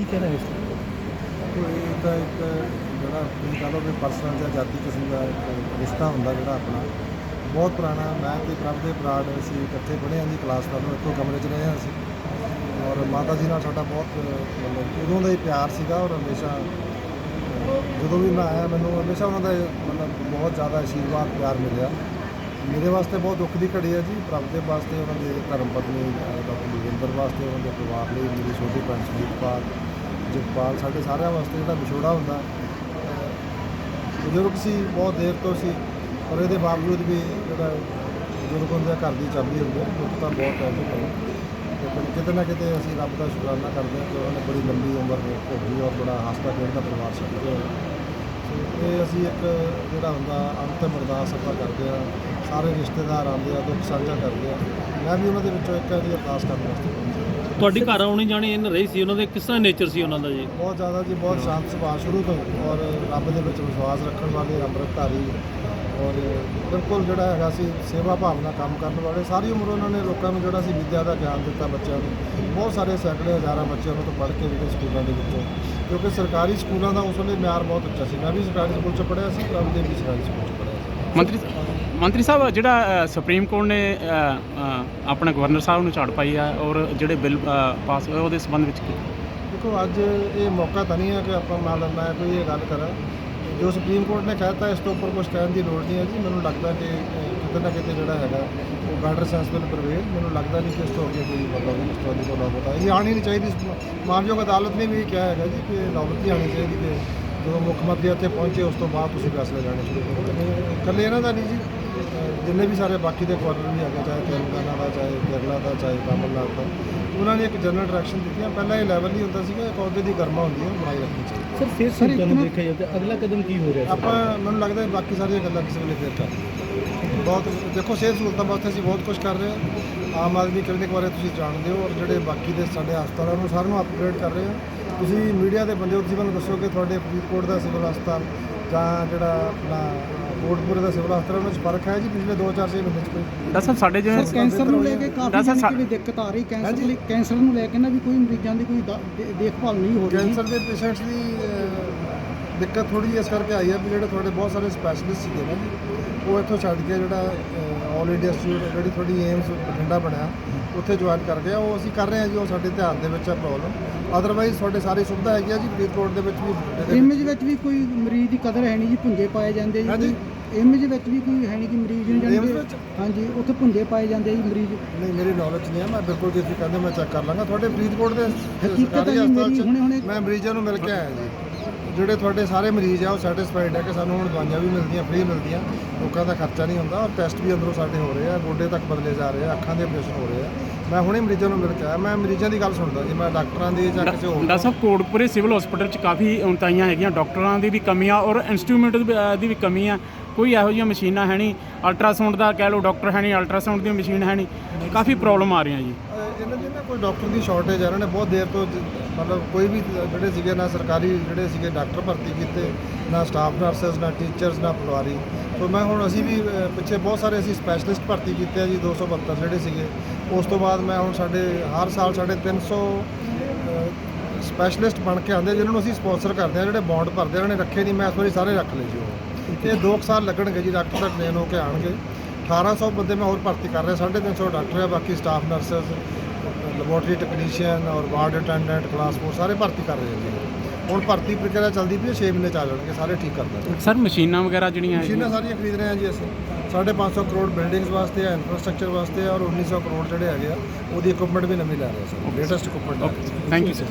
ਕੀ ਕਹਿਣਾ ਹੈ ਇਸ ਤੇ? ਇਹ ਤਾਂ ਇੱਕ ਜਿਹੜਾ ਤੁਸੀਂ ਕਹ ਲਓ ਵੀ ਪਰਸਨਲ ਜਾਂ ਜਾਤੀ ਕਿਸਮ ਦਾ ਇੱਕ ਰਿਸ਼ਤਾ ਹੁੰਦਾ ਜਿਹੜਾ ਆਪਣਾ ਬਹੁਤ ਪੁਰਾਣਾ ਮੈਂ ਤੇ ਪ੍ਰਭਦੇ ਬਰਾੜ ਅਸੀਂ ਇਕੱਠੇ ਪੜ੍ਹੇ ਹਾਂ ਜੀ ਕਲਾਸ ਤੁਹਾਨੂੰ ਇੱਕੋ ਕਮਰੇ 'ਚ ਰਹੇ ਹਾਂ ਅਸੀਂ ਔਰ ਮਾਤਾ ਜੀ ਨਾਲ ਸਾਡਾ ਬਹੁਤ ਮਤਲਬ ਉਦੋਂ ਦਾ ਹੀ ਪਿਆਰ ਸੀਗਾ ਔਰ ਹਮੇਸ਼ਾ ਅਹ, ਜਦੋਂ ਵੀ ਮੈਂ ਆਇਆ ਮੈਨੂੰ ਹਮੇਸ਼ਾ ਉਹਨਾਂ ਦਾ ਮਤਲਬ ਬਹੁਤ ਜ਼ਿਆਦਾ ਆਸ਼ੀਰਵਾਦ ਪਿਆਰ ਮਿਲਿਆ ਮੇਰੇ ਵਾਸਤੇ ਬਹੁਤ ਦੁੱਖ ਦੀ ਘੜੀ ਹੈ ਜੀ ਪ੍ਰਭ ਦੇ ਵਾਸਤੇ ਉਹਨਾਂ ਦੇ ਧਰਮ ਪਤਨੀ ਅਹ, ਡਾਕਟਰ ਜੋਗਿੰਦਰ ਵਾਸਤੇ ਉਹਨਾਂ ਦੇ ਪਰਿਵਾਰ ਲਈ ਮੇਰੀ ਛੋਟੀ ਭੈਣ ਸੁਜੀਤਪਾਲ ਜਗਪਾਲ ਸਾਡੇ ਸਾਰਿਆਂ ਵਾਸਤੇ ਜਿਹੜਾ ਵਿਛੋੜਾ ਹੁੰਦਾ ਬਜ਼ੁਰਗ ਸੀ ਬਹੁਤ ਦੇਰ ਤੋਂ ਸੀ ਪਰ ਇਹਦੇ ਬਾਵਜੂਦ ਵੀ ਜਿਹੜਾ ਬਜ਼ੁਰਗ ਹੁੰਦੇ ਆ, ਘਰ ਦੀ ਚਾਬੀ ਹੁੰਦੀ ਹੈ ਦੁੱਖ ਤਾਂ ਬਹੁਤ ਹੈ ਲੇਕਿਨ ਕਿਤੇ ਨਾ ਕਿਤੇ ਅਸੀਂ ਰੱਬ ਦਾ ਸ਼ੁਕਰਾਨਾ ਕਰਦੇ ਹਾਂ ਕਿ ਉਹਨਾਂ ਨੇ ਬੜੀ ਲੰਬੀ ਉਮਰ ਭੋਗੀ ਔਰ ਬੜਾ ਹੱਸਦਾ ਖੇਡਦਾ ਪਰਿਵਾਰ ਛੱਡ ਕੇ ਇਹ ਅਸੀਂ ਇੱਕ ਜਿਹੜਾ ਹੁੰਦਾ ਅੰਤਮ ਅਰਦਾਸ ਆਪਾਂ ਕਰਦੇ ਆ ਸਾਰੇ ਰਿਸ਼ਤੇਦਾਰ ਆਉਂਦੇ ਆ ਦੁੱਖ ਸਾਂਝਾ ਕਰਦੇ ਆ। ਮੈਂ ਵੀ ਉਹਨਾਂ ਦੇ ਵਿੱਚੋਂ ਇੱਕ ਦੀ ਅਰਦਾਸ ਕਰਨ ਵਾਸਤੇ ਪਹੁੰਚਿਆ ਤੁਹਾਡੇ ਘਰ ਆਉਣੀ ਜਾਣੀ ਇਹਨ ਰਹੀ ਸੀ, ਉਹਨਾਂ ਦੇ ਕਿਸ ਤਰ੍ਹਾਂ ਨੇਚਰ ਸੀ ਉਹਨਾਂ ਦਾ ਜੀ? ਬਹੁਤ ਜ਼ਿਆਦਾ ਜੀ, ਬਹੁਤ ਸ਼ਾਂਤ ਸੁਭਾਅ ਸ਼ੁਰੂ ਤੋਂ ਔਰ ਰੱਬ ਦੇ ਵਿੱਚ ਵਿਸ਼ਵਾਸ ਰੱਖਣ ਵਾਲੇ ਅੰਮ੍ਰਿਤਧਾਰੀ ਔਰ ਬਿਲਕੁਲ ਜਿਹੜਾ ਹੈਗਾ ਸੀ, ਸੇਵਾ ਭਾਵਨਾ ਕੰਮ ਕਰਨ ਵਾਲੇ, ਸਾਰੀ ਉਮਰ ਉਹਨਾਂ ਨੇ ਲੋਕਾਂ ਨੂੰ ਜਿਹੜਾ ਸੀ ਵਿੱਦਿਆ ਦਾ ਗਿਆਨ ਦਿੱਤਾ ਬੱਚਿਆਂ ਨੂੰ। ਬਹੁਤ ਸਾਰੇ ਸੈਂਕੜੇ ਹਜ਼ਾਰਾਂ ਬੱਚੇ ਉਹਨਾਂ ਤੋਂ ਪੜ੍ਹ ਕੇ ਜਿਹੜੇ ਸਕੂਲਾਂ ਦੇ ਵਿੱਚੋਂ, ਕਿਉਂਕਿ ਸਰਕਾਰੀ ਸਕੂਲਾਂ ਦਾ ਉਸ ਵੇਲੇ ਮਿਆਰ ਬਹੁਤ ਉੱਚਾ ਸੀ। ਮੈਂ ਵੀ ਸਰਕਾਰੀ ਸਕੂਲ 'ਚ ਪੜ੍ਹਿਆ ਸੀ, ਪ੍ਰਭ ਦੇ ਵੀ ਸਰਕਾਰੀ ਸਕੂਲ 'ਚ ਪੜ੍ਹਿਆ ਮੰਤਰੀ ਮੰਤਰੀ ਸਾਹਿਬ ਜਿਹੜਾ ਸੁਪਰੀਮ ਕੋਰਟ ਨੇ ਅ, ਆਪਣੇ ਗਵਰਨਰ ਸਾਹਿਬ ਨੂੰ ਝਾੜ ਪਾਈ ਆ ਔਰ ਜਿਹੜੇ ਬਿੱਲ ਪਾਸ ਹੋਏ ਉਹਦੇ ਸੰਬੰਧ ਵਿੱਚ ਕੀ? ਦੇਖੋ ਅੱਜ ਇਹ ਮੌਕਾ ਤਾਂ ਨਹੀਂ ਹੈ ਕਿ ਆਪਾਂ ਮੰਨ ਲਓ ਮੈਂ ਕੋਈ ਇਹ ਗੱਲ ਕਰਾਂ। ਜੋ ਸੁਪਰੀਮ ਕੋਰਟ ਨੇ ਕਹਿਤਾ ਇਸ ਤੋਂ ਉੱਪਰ ਕੁਝ ਕਹਿਣ ਦੀ ਲੋੜ ਨਹੀਂ ਹੈ ਜੀ। ਮੈਨੂੰ ਲੱਗਦਾ ਕਿ ਕਿਤੇ ਨਾ ਕਿਤੇ ਜਿਹੜਾ ਹੈਗਾ ਉਹ ਗਾਰਡਰ ਸੈਂਸਬਲ ਪ੍ਰਵੇਲ ਮੈਨੂੰ ਲੱਗਦਾ ਨਹੀਂ ਕਿ ਇਸ ਤੋਂ ਅੱਗੇ ਕੋਈ ਮਤਲਬ ਇਸ ਤੋਂ ਅੱਗੇ ਕੋਈ ਨੌਬਤ ਆਏ ਇਹ ਆਣੀ ਨਹੀਂ ਚਾਹੀਦੀ। ਮਾਨਯੋਗ ਅਦਾਲਤ ਨੇ ਵੀ ਕਿਹਾ ਹੈਗਾ ਜੀ ਕਿ ਨੌਬਤ ਨਹੀਂ ਆਣੀ ਚਾਹੀਦੀ ਕਿ ਜਦੋਂ ਮੁੱਖ ਮੰਤਰੀ ਇੱਥੇ ਪਹੁੰਚੇ ਉਸ ਤੋਂ ਬਾਅਦ ਤੁਸੀਂ ਫੈਸਲੇ ਲੈਣੇ ਸ਼ੁਰੂ ਕਰੋ। ਇਕੱਲੇ ਇਹਨਾਂ ਦਾ ਨਹੀਂ ਜੀ। ਜਿੰਨੇ ਵੀ ਸਾਰੇ ਬਾਕੀ ਦੇ ਗਵਰਨਰ ਵੀ ਹੈਗੇ ਚਾਹੇ ਤੇਲੰਗਾਨਾ ਦਾ ਚਾਹੇ ਕੇਰਲਾ ਦਾ ਚਾਹੇ ਤਾਮਿਲਨਾਡੂ ਦਾ ਉਹਨਾਂ ਨੇ ਇੱਕ ਜਨਰਲ ਡਾਇਰੈਕਸ਼ਨ ਦਿੱਤੀਆਂ ਪਹਿਲਾਂ ਇਹ ਲੈਵਲ ਨਹੀਂ ਹੁੰਦਾ ਸੀਗਾ ਇੱਕ ਅਹੁਦੇ ਦੀ ਗਰਮਾ ਹੁੰਦੀ ਹੈ ਬਣਾਈ ਰੱਖਣੀ ਚਾਹੀਦੀ ਸਰ ਫਿਰ ਸਰ ਨੂੰ ਦੇਖਿਆ ਜਾਵੇ ਤਾਂ ਅਗਲਾ ਕਦਮ ਕੀ ਹੋ ਰਿਹਾ ਆਪਾਂ ਮੈਨੂੰ ਲੱਗਦਾ ਹੈ ਬਾਕੀ ਸਾਰੀਆਂ ਗੱਲਾਂ ਕਿਸੇ ਵੇਲੇ ਫੇਰ ਕਰ ਬਹੁਤ ਦੇਖੋ ਸਿਹਤ ਸਹੂਲਤਾਂ ਵਾਸਤੇ ਅਸੀਂ ਬਹੁਤ ਕੁਝ ਕਰ ਰਹੇ ਹਾਂ। ਆਮ ਆਦਮੀ ਕਲੀਨਿਕ ਬਾਰੇ ਤੁਸੀਂ ਜਾਣਦੇ ਹੋ ਔਰ ਜਿਹੜੇ ਬਾਕੀ ਦੇ ਸਾਡੇ ਹਸਪਤਾਲਾਂ ਨੂੰ ਸਾਰਿਆਂ ਨੂੰ ਅਪਗ੍ਰੇਡ ਕਰ ਰਹੇ ਹਾਂ। ਤੁਸੀਂ ਮੀਡੀਆ ਦੇ ਬੰਦੇ ਹੋ ਤੁਸੀਂ ਮੈਨੂੰ ਦੱਸੋ ਕਿ ਤੁਹਾਡੇ ਫਰੀਦਕੋਟ ਦਾ ਸਿਵਲ ਹਸਪਤਾਲ ਜਾਂ ਜਿਹੜਾ ਆਪਣਾ ਕੋਟਪੁਰੇ ਦਾ ਸਿਵਲ ਹਸਪਤਾਲ ਉਹਨਾਂ 'ਚ ਫ਼ਰਕ ਹੈ ਜੀ ਪਿਛਲੇ 2-4 ਮਹੀਨੇ 'ਚ ਕੋਈ ਡਾਕਟਰ ਸਾਹਿਬ ਸਾਡੇ ਜਿਵੇਂ ਸਰ ਕੈਂਸਰ ਨੂੰ ਲੈ ਕੇ ਕਾਫੀ ਡਾਕਟਰ ਸਾਹਿਬ ਵੀ ਦਿੱਕਤ ਆ ਰਹੀ ਕੈਂਸਰ। ਲਈ ਕੈਂਸਰ ਨੂੰ ਲੈ ਕੇ ਨਾ ਵੀ ਕੋਈ ਮਰੀਜ਼ਾਂ ਦੀ ਕੋਈ ਦਾ- ਦੇ- ਦੇਖਭਾਲ ਨਹੀਂ ਹੋ ਰਹੀ ਕੈਂਸਰ ਦੇ ਪੇਸ਼ੈਂਟਸ ਦੀ ਅਹ, ਦਿੱਕਤ ਥੋੜੀ ਇਸ ਕਰਕੇ ਆਈ ਹੈ ਵੀ ਜਿਹੜੇ ਤੁਹਾਡੇ ਬਹੁਤ ਸਾਰੇ ਸਪੈਸ਼ਲਿਸਟ ਸੀਗੇ ਨਾ ਜੀ ਉਹ ਇੱਥੋਂ ਛੱਡ ਕੇ ਜਿਹੜਾ ਆਲ ਇੰਡੀਆ ਇੰਸਟੀਚਿਊਟ ਜਿਹੜੀ ਤੁਹਾਡੀ ਏਮਸ ਬਠਿੰਡਾ ਬਣਿਆ ਉੱਥੇ ਜੁਆਇਨ ਕਰ ਗਿਆ। ਉਹ ਅਸੀਂ ਕਰ ਰਹੇ ਹਾਂ ਜੀ ਉਹ ਸਾਡੇ ਧਿਆਨ ਦੇ ਵਿੱਚ ਹੈ ਪ੍ਰੋਬਲਮ ਅਦਰਵਾਈਜ਼ ਤੁਹਾਡੇ ਸਾਰੀ ਸੁਵਿਧਾ ਹੈਗੀ ਆ ਜੀ ਫਰੀਦਕੋਟ ਦੇ ਵਿੱਚ ਵੀ ਇਮੇਜ ਵਿੱਚ ਵੀ ਕੋਈ ਮਰੀਜ਼ ਦੀ ਕਦਰ ਹੈ ਨਹੀਂ ਜੀ ਭੁੰਜੇ ਪਾਏ ਜਾਂਦੇ। ਜੀ। ਇਮੇਜ ਵਿੱਚ ਵੀ ਕੋਈ ਹੈ ਨਹੀਂ ਕਿ ਮਰੀਜ਼ ਨੂੰ ਵਿੱਚ? ਹਾਂਜੀ ਉੱਥੇ ਭੁੰਜੇ ਪਾਏ ਜਾਂਦੇ ਜੀ ਮਰੀਜ਼। ਨਹੀਂ ਮੇਰੀ ਨੌਲੇਜ ਨਹੀਂ ਹੈ ਮੈਂ ਬਿਲਕੁਲ ਜੇ ਤੁਸੀਂ ਕਹਿੰਦੇ ਮੈਂ ਚੈੱਕ ਕਰ ਲਾਂਗਾ। ਤੁਹਾਡੇ ਫਰੀਦਕੋਟ ਦੇ ਹਕੀਕਤ ਹੈ ਜੀ, ਮੇਰੀ ਮੈਂ ਮਰੀਜ਼ਾਂ ਨੂੰ ਮਿਲ ਕੇ ਆਇਆ ਜੀ। ਜਿਹੜੇ ਤੁਹਾਡੇ ਸਾਰੇ ਮਰੀਜ਼ ਆ ਉਹ ਸੈਟੀਸਫਾਈਡ ਹੈ ਕਿ ਸਾਨੂੰ ਹੁਣ ਦਵਾਈਆਂ ਵੀ ਮਿਲਦੀਆਂ ਫ੍ਰੀ ਮਿਲਦੀਆਂ। ਲੋਕਾਂ ਦਾ ਖਰਚਾ ਨਹੀਂ ਹੁੰਦਾ ਔਰ ਟੈਸਟ ਵੀ ਅੰਦਰੋਂ ਸਾਡੇ ਹੋ ਰਹੇ ਆ ਗੋਡੇ ਤੱਕ ਬਦਲੇ ਜਾ ਰਹੇ ਆ ਅੱਖਾਂ ਦੇ ਆਪਰੇਸ਼ਨ ਹੋ ਰਹੇ ਆ। ਮੈਂ ਹੁਣੇ ਮਰੀਜ਼ਾਂ ਨੂੰ ਮਿਲ ਕੇ ਆਇਆ ਮੈਂ ਮਰੀਜ਼ਾਂ ਦੀ ਗੱਲ ਸੁਣਦਾ ਜੀ ਮੈਂ ਡਾਕਟਰਾਂ ਦੀ ਜਾਂ ਕਿਸੇ ਹੋਰ ਡਾਕਟਰ ਸਾਹਿਬ ਕੋਟਪੁਰੇ ਸਿਵਲ ਹਸਪੀਟਲ 'ਚ ਕਾਫੀ ਉਣਤਾਈਆਂ ਹੈਗੀਆਂ ਡਾਕਟਰਾਂ ਦੀ ਵੀ ਕਮੀ ਆ ਔਰ ਇੰਸਟਰੂਮੈਂਟ ਦੀ ਵੀ ਕਮੀ ਆ। ਕੋਈ ਇਹੋ ਜਿਹੀਆਂ ਮਸ਼ੀਨਾਂ ਹੈ ਨਹੀਂ ਅਲਟਰਾਸਾਊਂਡ ਦਾ ਕਹਿ ਲਓ ਡਾਕਟਰ ਹੈ ਨਹੀਂ ਅਲਟਰਾਸਾਊਂਡ ਦੀ ਮਸ਼ੀਨ ਹੈ ਨਹੀਂ ਕਾਫੀ ਪ੍ਰੋਬਲਮ ਆ ਰਹੀਆਂ ਜੀ। ਇਹਨਾਂ ਦੀ ਨਾ ਕੋਈ ਡਾਕਟਰ ਦੀ ਸ਼ਾਰਟੇਜ ਹੈ ਇਹਨਾਂ ਨੇ ਬਹੁਤ ਦੇਰ ਤੋਂ ਜ- ਮਤਲਬ ਕੋਈ ਵੀ ਜਿਹੜੇ ਸੀਗੇ ਨਾ ਸਰਕਾਰੀ ਜਿਹੜੇ ਸੀਗੇ ਡਾਕਟਰ ਭਰਤੀ ਕੀਤੇ ਨਾ ਸਟਾਫ ਨਰਸਸ ਨਾ ਟੀਚਰਸ ਨਾ ਪਟਵਾਰੀ। ਸੋ ਮੈਂ ਹੁਣ ਅਸੀਂ ਵੀ ਪਿੱਛੇ ਬਹੁਤ ਸਾਰੇ ਅਸੀਂ ਸਪੈਸ਼ਲਿਸਟ ਭਰਤੀ ਕੀਤੇ ਆ ਜੀ 272 ਜਿਹੜੇ ਸੀਗੇ। ਉਸ ਤੋਂ ਬਾਅਦ ਮੈਂ ਹੁਣ ਸਾਡੇ ਹਰ ਸਾਲ ਸਾਡੇ 300 ਸਪੈਸ਼ਲਿਸਟ ਬਣ ਕੇ ਆਉਂਦੇ ਜਿਨ੍ਹਾਂ ਨੂੰ ਅਸੀਂ ਸਪਾਂਸਰ ਕਰਦੇ ਆ ਜਿਹੜੇ ਬੌਂਡ ਭਰਦੇ ਆ, ਉਹਨਾਂ ਨੇ ਰੱਖੇ ਨਹੀਂ ਮੈਂ ਇਸ ਵਾਰੀ ਸਾਰੇ ਰੱਖ ਲਏ ਜੀ ਉਹ। ਇਹ 2 ਸਾਲ ਲੱਗਣਗੇ ਜੀ ਡਾਕਟਰ ਦਾ ਟ੍ਰੇਨ ਹੋ ਕੇ ਆਣਗੇ 1800 ਬੰਦੇ ਮੈਂ ਹੋਰ ਭਰਤੀ ਕਰ ਰਿਹਾ 350 ਡਾਕਟਰ ਆ ਬਾਕੀ ਸਟਾਫ ਨਰਸਸ ਲੈਬੋਰਟਰੀ ਟੈਕਨੀਸ਼ੀਅਨ ਔਰ ਵਾਰਡ ਅਟੈਂਡੈਂਟ ਕਲਾਸ 4 ਸਾਰੇ ਭਰਤੀ ਕਰ ਰਹੇ ਆ ਜੀ ਹੁਣ ਭਰਤੀ ਪ੍ਰਕਿਰਿਆ ਚੱਲਦੀ ਪਈ ਹੈ 6 ਮਹੀਨੇ ਚੱਲ ਜਾਣਗੇ ਸਾਰੇ ਠੀਕ ਕਰ ਦਾਂਗੇ ਸਰ ਮਸ਼ੀਨਾਂ ਵਗੈਰਾ ਜਿਹੜੀਆਂ ਮਸ਼ੀਨਾਂ ਸਾਰੀਆਂ ਖਰੀਦ ਰਹੇ ਹਾਂ ਜੀ ਅਸੀਂ। 550 ਕਰੋੜ ਬਿਲਡਿੰਗਸ ਵਾਸਤੇ ਆ ਇਨਫਰਾਸਟ੍ਰਕਚਰ ਵਾਸਤੇ ਆ ਔਰ 1900 ਕਰੋੜ ਜਿਹੜੇ ਹੈਗੇ ਆ ਉਹਦੀ ਇਕਵਿਪਮੈਂਟ ਵੀ ਨਵੀਂ ਲੈ ਰਹੇ ਹਾਂ sir latest equipment thank you sir